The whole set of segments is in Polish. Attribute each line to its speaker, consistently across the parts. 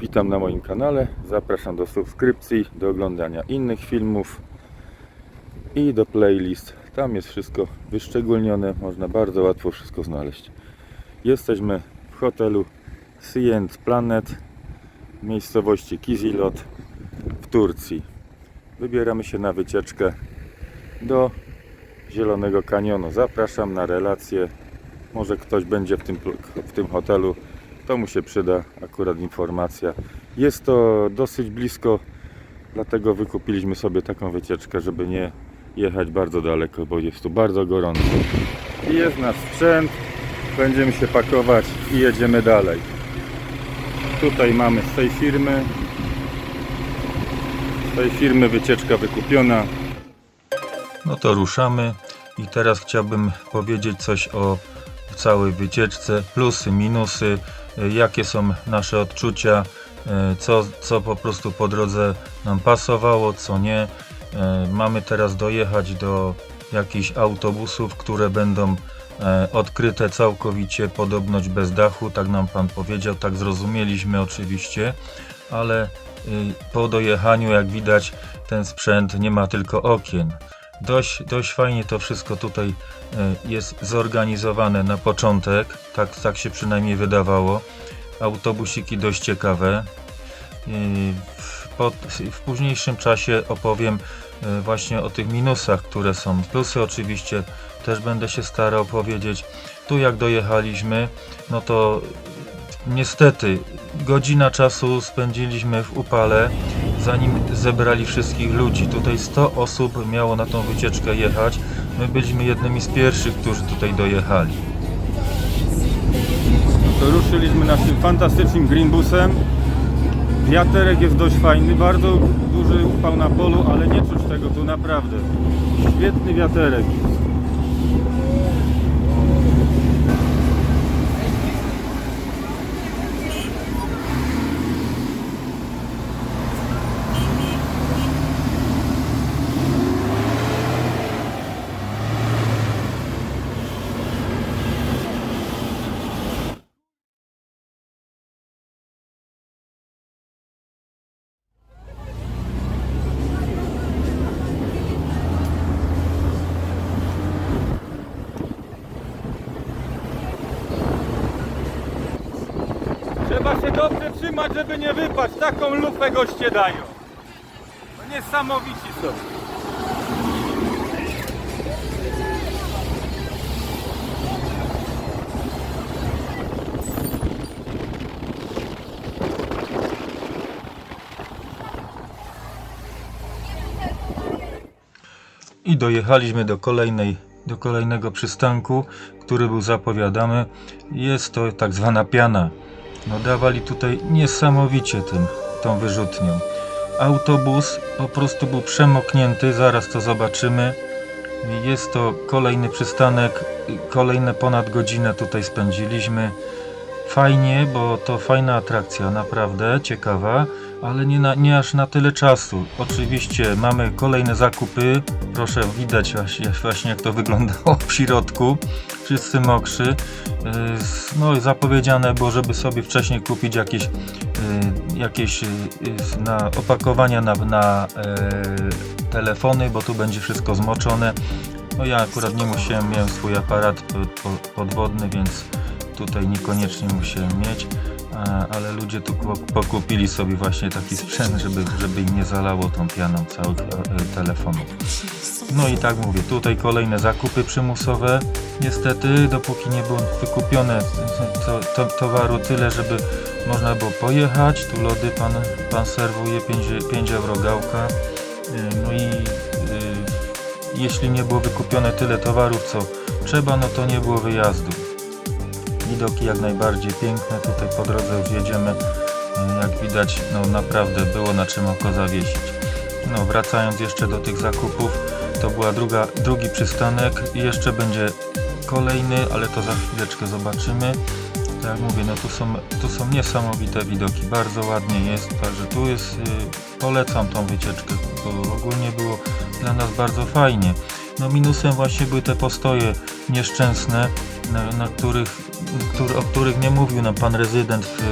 Speaker 1: Witam na moim kanale. Zapraszam do subskrypcji, do oglądania innych filmów i do playlist. Tam jest wszystko wyszczególnione, można bardzo łatwo wszystko znaleźć. Jesteśmy w hotelu Sient Planet w miejscowości Kizilot w Turcji. Wybieramy się na wycieczkę do Zielonego Kanionu. Zapraszam na relację. Może ktoś będzie w tym, w tym hotelu, to mu się przyda akurat informacja. Jest to dosyć blisko, dlatego wykupiliśmy sobie taką wycieczkę, żeby nie jechać bardzo daleko, bo jest tu bardzo gorąco. I jest nasz sprzęt, będziemy się pakować i jedziemy dalej. Tutaj mamy z tej firmy, z tej firmy wycieczka wykupiona. No to ruszamy i teraz chciałbym powiedzieć coś o całej wycieczce, plusy, minusy, jakie są nasze odczucia, y, co, co po prostu po drodze nam pasowało, co nie. Y, Mamy teraz dojechać do jakichś autobusów, które będą e, odkryte całkowicie, podobność bez dachu, tak nam pan powiedział, tak zrozumieliśmy oczywiście, ale po dojechaniu, jak widać, ten sprzęt nie ma tylko okien. Dość, dość fajnie to wszystko tutaj e, jest zorganizowane na początek, tak, tak się przynajmniej wydawało. Autobusiki dość ciekawe. W, po, w późniejszym czasie opowiem e, właśnie o tych minusach, które są. Plusy oczywiście też będę się starał powiedzieć. Tu jak dojechaliśmy, no to niestety godzina czasu spędziliśmy w upale, zanim zebrali wszystkich ludzi. Tutaj 100 osób miało na tą wycieczkę jechać. My byliśmy jednymi z pierwszych, którzy tutaj dojechali. To ruszyliśmy naszym fantastycznym greenbusem. Wiaterek jest dość fajny, bardzo duży upał na polu, ale nie czuć tego tu naprawdę. Świetny wiaterek dobrze trzymać, żeby nie wypaść. Taką lufę goście dają. No niesamowici są. I dojechaliśmy do kolejnej, do kolejnego przystanku, który był zapowiadany. Jest to tak zwana piana. No dawali tutaj niesamowicie tym, tą wyrzutnią. Autobus po prostu był przemoknięty, zaraz to zobaczymy. Jest to kolejny przystanek, kolejne ponad godzinę tutaj spędziliśmy. Fajnie, bo to fajna atrakcja, naprawdę ciekawa, ale nie, na, nie aż na tyle czasu. Oczywiście mamy kolejne zakupy. Proszę, widać właśnie, jak to wyglądało w środku. Wszyscy mokrzy. S- No zapowiedziane było, żeby sobie wcześniej kupić jakieś, yy, jakieś yy, na opakowania na, na telefony, bo tu będzie wszystko zmoczone. No ja akurat nie musiałem, miałem swój aparat po- po- podwodny, więc tutaj niekoniecznie musiałem mieć, ale ludzie tu ku- pokupili sobie właśnie taki sprzęt, żeby, żeby im nie zalało tą pianą całych e, e, telefonów. No i tak mówię, tutaj kolejne zakupy przymusowe. Niestety, dopóki nie było wykupione to, to, towaru tyle, żeby można było pojechać. Tu lody pan, pan serwuje 5, 5 euro gałka. Y, No i y, jeśli nie było wykupione tyle towarów, co trzeba, no to nie było wyjazdu. Widoki jak najbardziej piękne. Tutaj po drodze już jedziemy. Y, Jak widać, no naprawdę było na czym oko zawiesić. No, wracając jeszcze do tych zakupów, to była druga, drugi przystanek i jeszcze będzie kolejny, ale to za chwileczkę zobaczymy. Tak jak mówię, no tu są, tu są niesamowite widoki, bardzo ładnie jest, także tu jest, y, polecam tą wycieczkę, bo ogólnie było dla nas bardzo fajnie. No minusem właśnie były te postoje nieszczęsne, na, na których, który, o których nie mówił nam pan rezydent w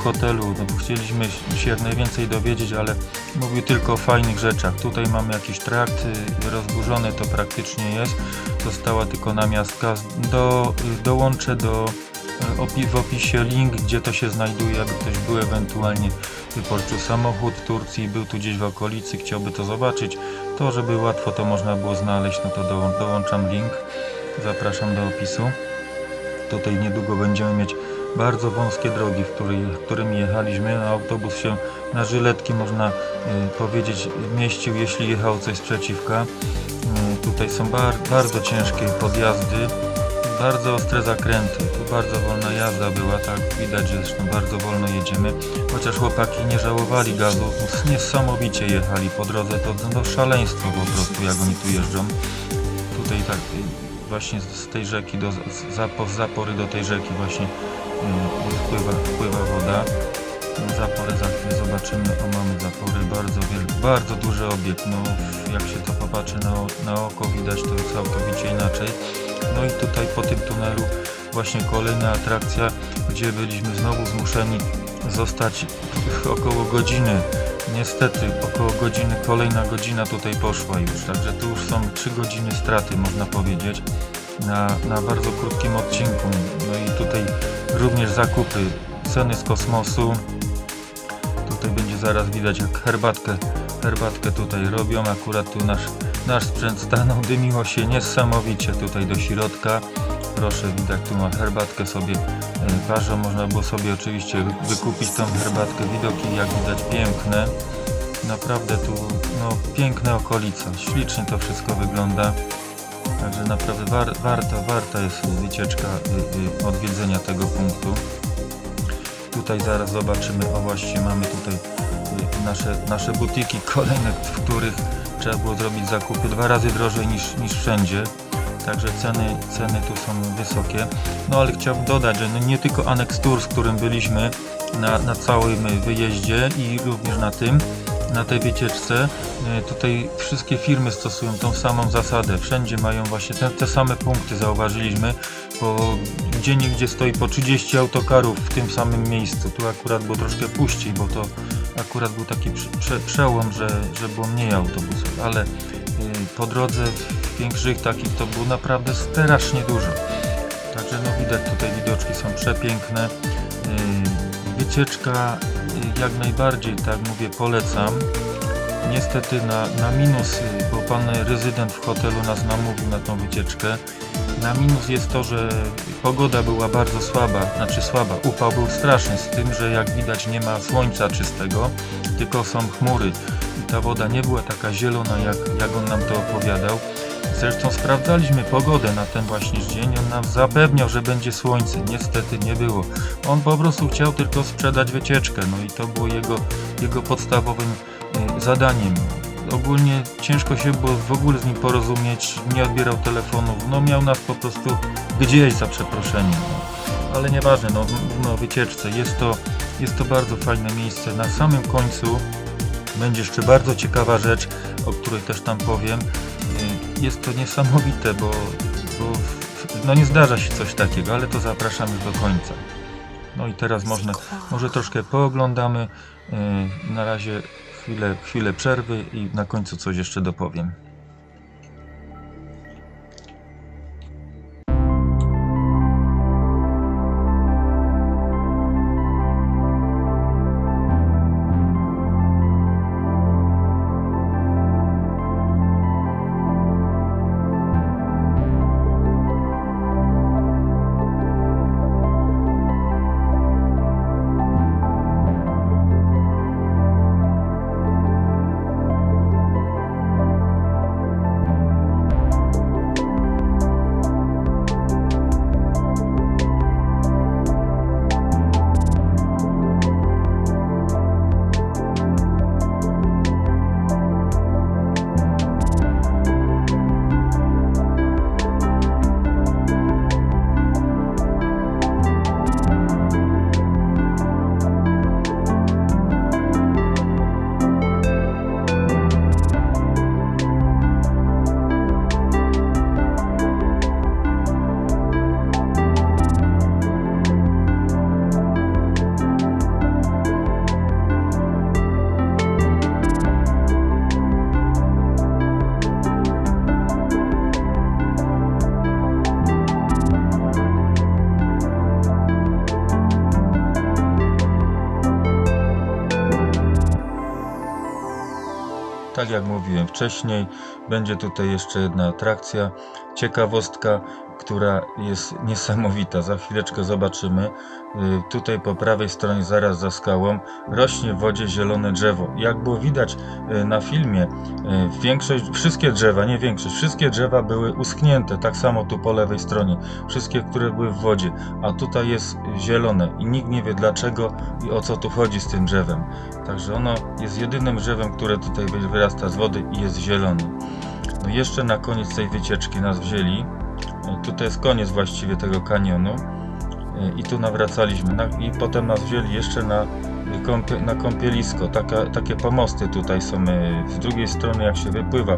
Speaker 1: w hotelu. No, chcieliśmy się jak najwięcej dowiedzieć, ale mówił tylko o fajnych rzeczach. Tutaj mamy jakiś trakt, y, rozburzony to praktycznie jest. Została tylko namiastka. Do, dołączę do y, opi- w opisie link, gdzie to się znajduje, jakby ktoś był ewentualnie wypożyczył samochód w Turcji, był tu gdzieś w okolicy, chciałby to zobaczyć, to żeby łatwo to można było znaleźć, no to dołą- dołączam link. Zapraszam do opisu. Tutaj niedługo będziemy mieć bardzo wąskie drogi, w której, którymi jechaliśmy. Autobus się na żyletki, można y, powiedzieć, mieścił, jeśli jechało coś z przeciwka. Y, tutaj są bar, bardzo ciężkie podjazdy, bardzo ostre zakręty. Tu bardzo wolna jazda była, tak widać, że zresztą bardzo wolno jedziemy. Chociaż chłopaki nie żałowali gazu, niesamowicie jechali po drodze. To no, szaleństwo po prostu, jak oni tu jeżdżą. Tutaj tak właśnie z tej rzeki, do, z, zapo, z zapory do tej rzeki właśnie wpływa, wpływa woda. Zaporę za chwilę zobaczymy, o mamy zapory, bardzo wielki, bardzo duży obiekt, no jak się to popatrzy na, na oko widać to całkowicie inaczej. No i tutaj po tym tunelu właśnie kolejna atrakcja, gdzie byliśmy znowu zmuszeni zostać około godziny. Niestety około godziny, kolejna godzina tutaj poszła już, także tu już są 3 godziny straty można powiedzieć na, na bardzo krótkim odcinku. No i tutaj również zakupy, ceny z kosmosu. Tutaj będzie zaraz widać jak herbatkę, herbatkę tutaj robią. Akurat tu nasz, nasz sprzęt stanął, dymiło się niesamowicie tutaj do środka. Proszę, widać tu ma herbatkę sobie e, parzą. Można było sobie oczywiście wykupić tą herbatkę. Widoki jak widać piękne. Naprawdę tu no, piękne okolice. Ślicznie to wszystko wygląda. Także naprawdę war, warta, warta jest wycieczka y, y, odwiedzenia tego punktu. Tutaj zaraz zobaczymy, o właśnie mamy tutaj nasze, nasze butiki kolejne, w których trzeba było zrobić zakupy dwa razy drożej niż, niż wszędzie. Także ceny, ceny tu są wysokie. No ale chciałbym dodać, że no nie tylko Annex Tour, z którym byliśmy na, na całym wyjeździe i również na tym, na tej wycieczce, y, tutaj wszystkie firmy stosują tą samą zasadę. Wszędzie mają właśnie te, te same punkty, zauważyliśmy, bo gdzie niegdzie stoi po 30 autokarów w tym samym miejscu. Tu akurat było troszkę puściej, bo to akurat był taki prze, prze, przełom, że, że było mniej autobusów, ale y, po drodze w większych takich to było naprawdę strasznie dużo. Także no widać tutaj widoczki są przepiękne. Y, Wycieczka y, jak najbardziej, tak mówię, polecam. Niestety na, na minus, y, bo pan rezydent w hotelu nas namówił na tą wycieczkę. Na minus jest to, że pogoda była bardzo słaba, znaczy słaba. Upał był straszny, z tym, że jak widać nie ma słońca czystego, tylko są chmury. I ta woda nie była taka zielona, jak, jak on nam to opowiadał. Zresztą sprawdzaliśmy pogodę na ten właśnie dzień. On nam zapewniał, że będzie słońce. Niestety nie było. On po prostu chciał tylko sprzedać wycieczkę. No i to było jego, jego podstawowym y, zadaniem. Ogólnie ciężko się było w ogóle z nim porozumieć. Nie odbierał telefonów. No miał nas po prostu gdzieś za przeproszeniem. No. Ale nieważne, no, no wycieczce. Jest to, jest to bardzo fajne miejsce. Na samym końcu będzie jeszcze bardzo ciekawa rzecz, o której też tam powiem. Jest to niesamowite, bo, bo no nie zdarza się coś takiego, ale to zapraszam już do końca. No i teraz można, może troszkę pooglądamy. y, Na razie chwilę, chwilę przerwy i na końcu coś jeszcze dopowiem. Tak jak mówiłem wcześniej, będzie tutaj jeszcze jedna atrakcja, ciekawostka, która jest niesamowita. Za chwileczkę zobaczymy. Y, Tutaj po prawej stronie, zaraz za skałą, rośnie w wodzie zielone drzewo. Jak było widać y, na filmie, y, większość, wszystkie drzewa, nie większość, wszystkie drzewa były uschnięte. Tak samo tu po lewej stronie. Wszystkie, które były w wodzie. A tutaj jest zielone i nikt nie wie dlaczego i o co tu chodzi z tym drzewem. Także ono jest jedynym drzewem, które tutaj wy- wyrasta z wody i jest zielone. No jeszcze na koniec tej wycieczki nas wzięli. E, Tutaj jest koniec właściwie tego kanionu. E, I tu nawracaliśmy. Na, I potem nas wzięli jeszcze na, kąpie, na kąpielisko. Taka, takie pomosty tutaj są. e, Z drugiej strony, jak się wypływa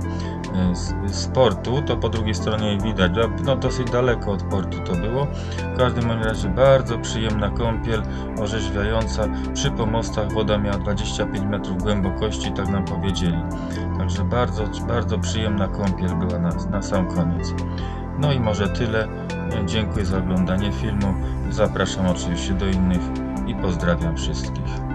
Speaker 1: z, z portu, to po drugiej stronie widać. No, No dosyć daleko od portu to było. W każdym razie bardzo przyjemna kąpiel, orzeźwiająca. Przy pomostach woda miała 25 metrów głębokości, tak nam powiedzieli. Także bardzo, bardzo przyjemna kąpiel była na, na sam koniec. No i może tyle. Dziękuję za oglądanie filmu. Zapraszam oczywiście do innych i pozdrawiam wszystkich.